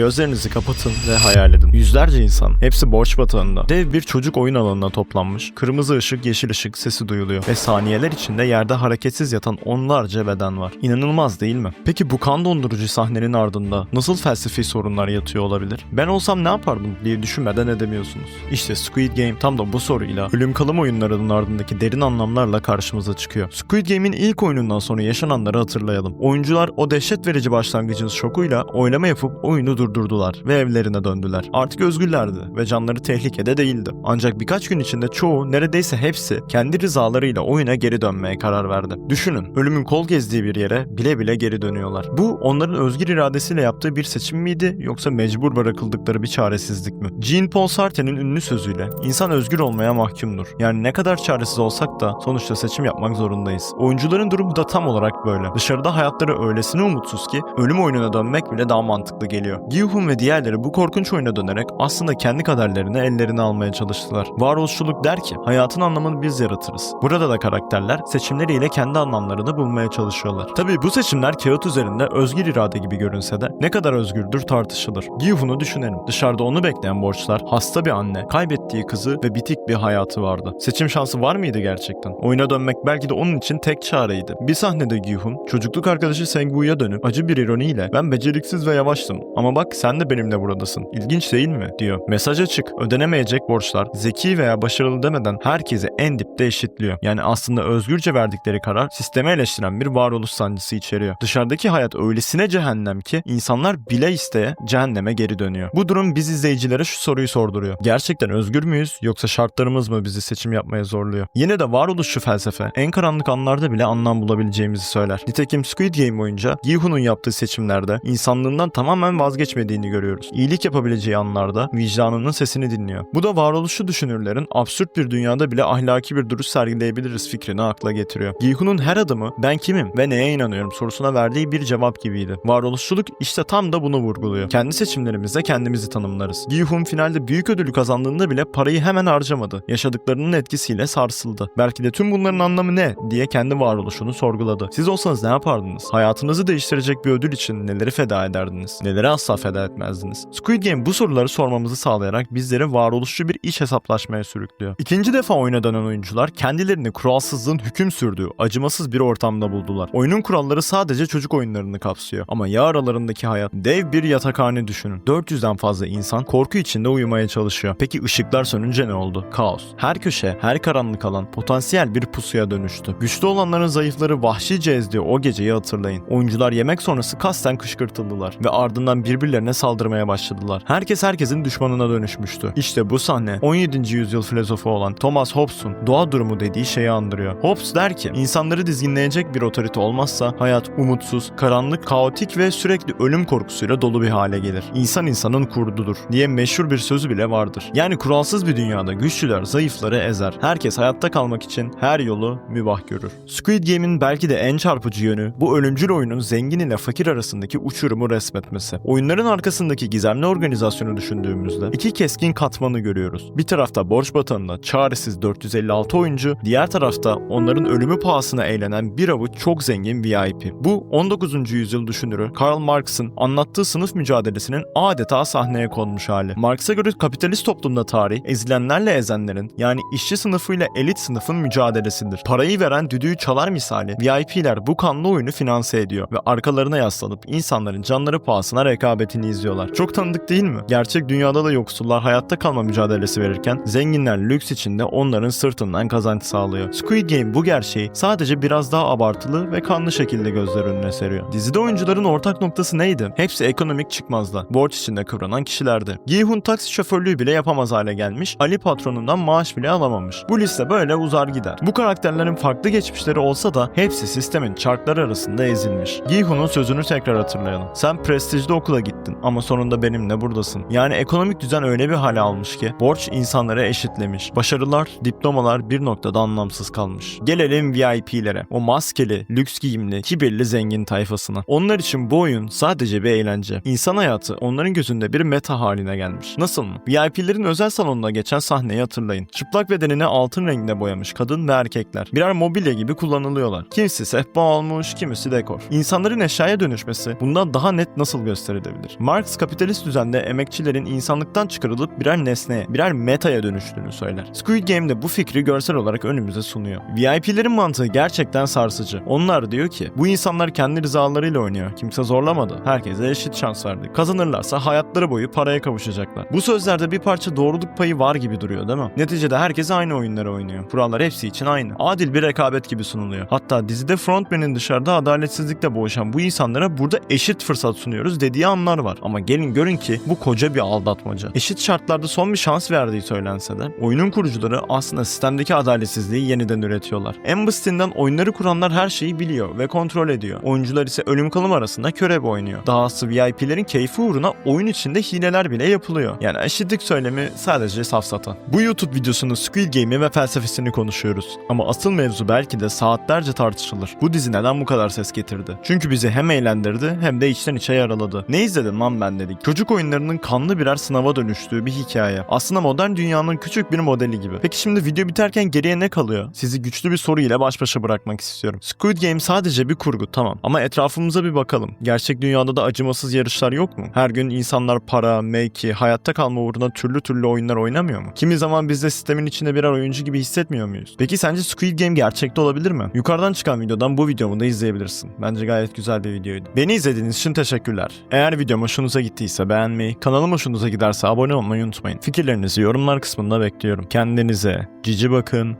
Gözlerinizi kapatın ve hayal edin. Yüzlerce insan, hepsi borç batağında. Dev bir çocuk oyun alanına toplanmış. Kırmızı ışık, yeşil ışık sesi duyuluyor. Ve saniyeler içinde yerde hareketsiz yatan onlarca beden var. İnanılmaz değil mi? Peki bu kan dondurucu sahnenin ardında nasıl felsefi sorunlar yatıyor olabilir? Ben olsam ne yapardım diye düşünmeden edemiyorsunuz. İşte Squid Game tam da bu soruyla ölüm kalım oyunlarının ardındaki derin anlamlarla karşımıza çıkıyor. Squid Game'in ilk oyunundan sonra yaşananları hatırlayalım. Oyuncular o dehşet verici başlangıcın şokuyla oylama yapıp oyunu durdurdular ve evlerine döndüler. Artık özgürlerdi ve canları tehlikede değildi. Ancak birkaç gün içinde çoğu neredeyse hepsi kendi rızalarıyla oyuna geri dönmeye karar verdi. Düşünün ölümün kol gezdiği bir yere bile bile geri dönüyorlar. Bu onların özgür iradesiyle yaptığı bir seçim miydi yoksa mecbur bırakıldıkları bir çaresizlik mi? Jean-Paul Sartre'nin ünlü sözüyle insan özgür olmaya mahkumdur. Yani ne kadar çaresiz olsak da sonuçta seçim yapmak zorundayız. Oyuncuların durumu da tam olarak böyle. Dışarıda hayatları öylesine umutsuz ki ölüm oyununa dönmek bile daha mantıklı geliyor. Gi-hun ve diğerleri bu korkunç oyuna dönerek aslında kendi kaderlerini ellerine almaya çalıştılar. Varoluşçuluk der ki hayatın anlamını biz yaratırız. Burada da karakterler seçimleriyle kendi anlamlarını bulmaya çalışıyorlar. Tabii bu seçimler kağıt üzerinde özgür irade gibi görünse de ne kadar özgürdür tartışılır. Gi-hun'u düşünelim. Dışarıda onu bekleyen borçlar, hasta bir anne, kaybettiği kızı ve bitik bir hayatı vardı. Seçim şansı var mıydı gerçekten? Oyuna dönmek belki de onun için tek çareydi. Bir sahnede Gi-hun, çocukluk arkadaşı Seng-woo'ya dönüp acı bir ironiyle ben beceriksiz ve yavaştım ama bak sen de benimle buradasın. İlginç değil mi? diyor. Mesaj açık. Ödenemeyecek borçlar zeki veya başarılı demeden herkesi en dipte eşitliyor. Yani aslında özgürce verdikleri karar sistemi eleştiren bir varoluş sancısı içeriyor. Dışarıdaki hayat öylesine cehennem ki insanlar bile isteye cehenneme geri dönüyor. Bu durum biz izleyicilere şu soruyu sorduruyor. Gerçekten özgür müyüz yoksa şartlarımız mı bizi seçim yapmaya zorluyor? Yine de varoluşçu felsefe en karanlık anlarda bile anlam bulabileceğimizi söyler. Nitekim Squid Game boyunca Gi-hun'un yaptığı seçimlerde insanlığından tamamen vazgeçmediğini görüyoruz. İyilik yapabileceği anlarda vicdanının sesini dinliyor. Bu da varoluşçu düşünürlerin absürt bir dünyada bile ahlaki bir duruş sergileyebiliriz fikrini akla getiriyor. Gi-hun'un her adımı ben kimim ve neye inanıyorum sorusuna verdiği bir cevap gibiydi. Varoluşçuluk işte tam da bunu vurguluyor. Kendi seçimlerimizle kendimizi tanımlarız. Gi-hun finalde büyük ödülü kazandığında bile parayı hemen harcamadı. Yaşadıklarının etkisiyle sarsıldı. Belki de tüm bunların anlamı ne diye kendi varoluşunu sorguladı. Siz olsanız ne yapardınız? Hayatınızı değiştirecek bir ödül için neleri feda ederdiniz? Neleri asla feda etmezdiniz? Squid Game bu soruları sormamızı sağlayarak bizleri varoluşçu bir iç hesaplaşmaya sürüklüyor. İkinci defa oyuna dönen oyuncular kendilerini kuralsızlığın hüküm sürdüğü acımasız bir ortamda buldular. Oyunun kuralları sadece çocuk oyunlarını kapsıyor. Ama ya aralarındaki hayat dev bir yatakhane düşünün. 400'den fazla insan korku içinde uyumaya çalışıyor. Peki ışıklar sönünce ne oldu? Kaos. Her köşe, her karanlık alan potansiyel bir pusuya dönüştü. Güçlü olanların zayıfları vahşice ezdiği o geceyi hatırlayın. Oyuncular yemek sonrası kasten kışkırtıldılar ve ardından birbirlerine saldırmaya başladılar. Herkes herkesin düşmanına dönüşmüştü. İşte bu sahne 17. yüzyıl filozofu olan Thomas Hobbes'un doğa durumu dediği şeyi andırıyor. Hobbes der ki insanları dizginleyecek bir otorite olmazsa hayat umutsuz, karanlık, kaotik ve sürekli ölüm korkusuyla dolu bir hale gelir. İnsan insanın kurdudur diye meşhur bir sözü bile vardır. Yani kuralsız bir dünyada güçlüler zayıfları ezer. Herkes hayatta kalmak için her yolu mübah görür. Squid Game'in belki de en çarpıcı yönü bu ölümcül oyunun zengin ile fakir arasındaki uçurumu resmetmesi. Oyunların arkasındaki gizemli organizasyonu düşündüğümüzde iki keskin katmanı görüyoruz. Bir tarafta borç batağında çaresiz 456 oyuncu, diğer tarafta onların ölümü pahasına eğlenen bir avuç çok zengin VIP. Bu 19. yüzyıl düşünürü Karl Marx'ın anlattığı sınıf mücadelesinin adeta sahneye konmuş hali. Marx'a göre kapitalist toplumda tarih ezilenlerle ezenlerin yani işçi sınıfıyla elit sınıfın mücadelesidir. Parayı veren düdüğü çalar misali VIP'ler bu kanlı oyunu finanse ediyor ve arkalarına yaslanıp insanların canları pahasına rekabetini izliyorlar. Çok tanıdık değil mi? Gerçek dünyada da yoksullar hayatta kalma mücadelesi verirken zenginler lüks içinde onların sırtından kazanç sağlıyor. Squid Game bu gerçeği sadece biraz daha abartılı ve kanlı şekilde gözler önüne seriyor. Dizide oyuncuların ortak noktası neydi? Hepsi ekonomik çıkmazda. Borç içinde kıvranan kişilerdi. Gi-hun taksi şoförlüğü bile yapamaz hale gelmiş, Ali patronundan maaş bile alamamış. Bu liste böyle uzar gider. Bu karakterlerin farklı geçmişleri olsa da hepsi sistemin çarkları arasında ezilmiş. Gi-hun'un sözünü tekrar hatırlayalım. Sen prestijli okula gittin ama sonunda benimle buradasın. Yani ekonomik düzen öyle bir hale almış ki borç insanları eşitlemiş. Başarılar, diplomalar bir noktada anlamsız kalmış. Gelelim VIP'lere. O maskeli, lüks giyimli, kibirli zengin tayfasına. Onlar için bu oyun sadece bir eğlence. İnsan hayatı onların gözünde bir meta haline gelmiş. Nasıl mı? VIP'lerin özel salonuna geçen sahneyi hatırlayın. Çıplak bedenini altın renginde boyamış kadın ve erkekler. Birer mobilya gibi kullanılıyorlar. Kimisi sehpa olmuş, kimisi dekor. İnsanların eşyaya dönüşmesi bundan daha net nasıl gösterilebilir? Olabilir. Marx kapitalist düzende emekçilerin insanlıktan çıkarılıp birer nesneye, birer metaya dönüştüğünü söyler. Squid Game de bu fikri görsel olarak önümüze sunuyor. VIP'lerin mantığı gerçekten sarsıcı. Onlar diyor ki bu insanlar kendi rızalarıyla oynuyor. Kimse zorlamadı. Herkese eşit şans verdi. Kazanırlarsa hayatları boyu paraya kavuşacaklar. Bu sözlerde bir parça doğruluk payı var gibi duruyor değil mi? Neticede herkes aynı oyunları oynuyor. Kurallar hepsi için aynı. Adil bir rekabet gibi sunuluyor. Hatta dizide frontman'in dışarıda adaletsizlikle boğuşan bu insanlara burada eşit fırsat sunuyoruz dediği anlar var. Ama gelin görün ki bu koca bir aldatmaca. Eşit şartlarda son bir şans verdiği söylense de oyunun kurucuları aslında sistemdeki adaletsizliği yeniden üretiyorlar. Embustin'den oyunları kuranlar her şeyi biliyor ve kontrol ediyor. Oyuncular ise ölüm kalım arasında körebe oynuyor. Dahası VIP'lerin keyfi uğruna oyun içinde hileler bile yapılıyor. Yani eşitlik söylemi sadece safsata. Bu YouTube videosunu Squid Game'i ve felsefesini konuşuyoruz. Ama asıl mevzu belki de saatlerce tartışılır. Bu dizi neden bu kadar ses getirdi? Çünkü bizi hem eğlendirdi hem de içten içe yaraladı. Ne izledim lan ben dedik. Çocuk oyunlarının kanlı birer sınava dönüştüğü bir hikaye. Aslında modern dünyanın küçük bir modeli gibi. Peki şimdi video biterken geriye ne kalıyor? Sizi güçlü bir soru ile baş başa bırakmak istiyorum. Squid Game sadece bir kurgu tamam ama etrafımıza bir bakalım. Gerçek dünyada da acımasız yarışlar yok mu? Her gün insanlar para, mevki, hayatta kalma uğruna türlü türlü oyunlar oynamıyor mu? Kimi zaman biz de sistemin içinde birer oyuncu gibi hissetmiyor muyuz? Peki sence Squid Game gerçekte olabilir mi? Yukarıdan çıkan videodan bu videomu da izleyebilirsin. Bence gayet güzel bir videoydu. Beni izlediğiniz için teşekkürler. Eğer videom hoşunuza gittiyse beğenmeyi, kanalım hoşunuza giderse abone olmayı unutmayın. Fikirlerinizi yorumlar kısmında bekliyorum. Kendinize cici bakın.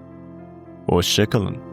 Hoşçakalın.